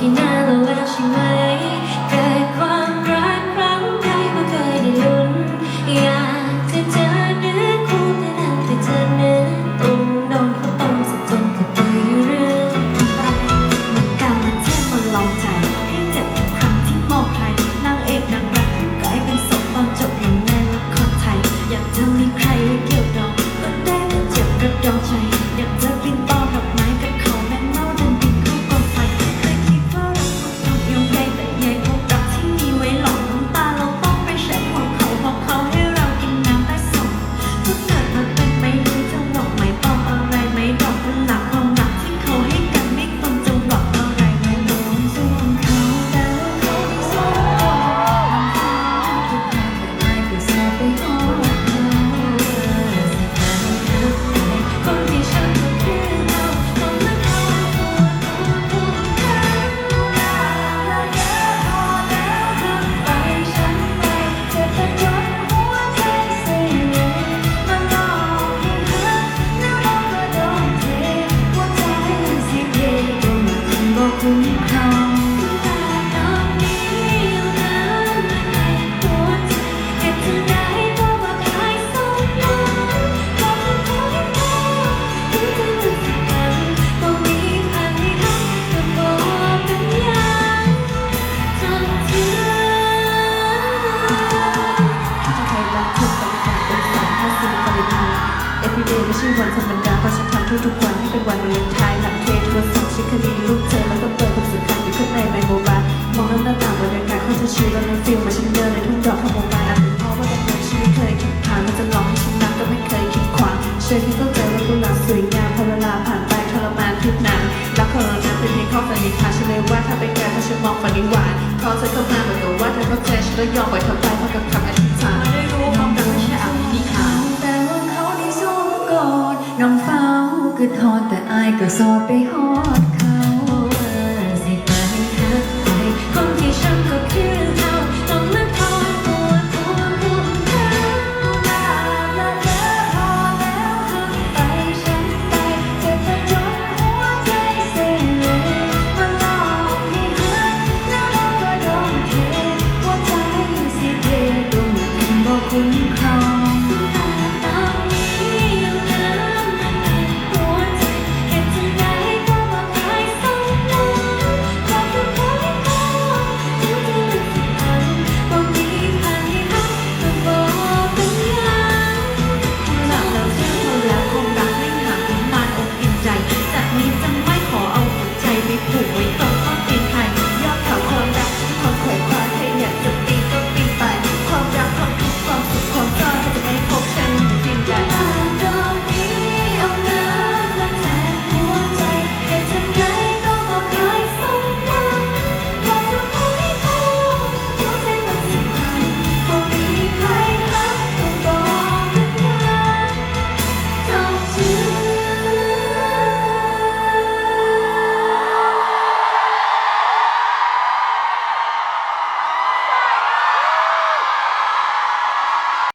ひなのわしま Everyday ไม่ใช่วันธรรมดาเพราะฉันทำทุกๆวันให้เป็นวันเลี้ยงทน์ ให้เธแล้วยกันฟิลมาฉันเดินในทุ่งดอกขโมยมาเพราะว่าแต่เธอชีวิตเคยคิดผ่านมันจะลองให้ฉันนักก็ไม่เคยคิดขวางเชื่อยพี่เข้าใจว่ากุหลาบสวยงามพอเวลาผ่านไปทรมานทุกนานแล้วองเรานั้นเป็นเพียงข้อสันนิษฐานฉันเลยว่าถ้าไปแกถ้าฉันมองฝันนิวานเขอเธอเข้ามาเหมือนกับว่าเธอเข้าใจฉันก็ยอมปล่อยเขาไปเพราะกับคำอธิษฐานไม่รู้ความรักไม่ใช่อธิษานแต่ว่าเขาได้สู้ก่อนน้องฟ้าคือทอดแต่อายก็สอดไปหอด for you.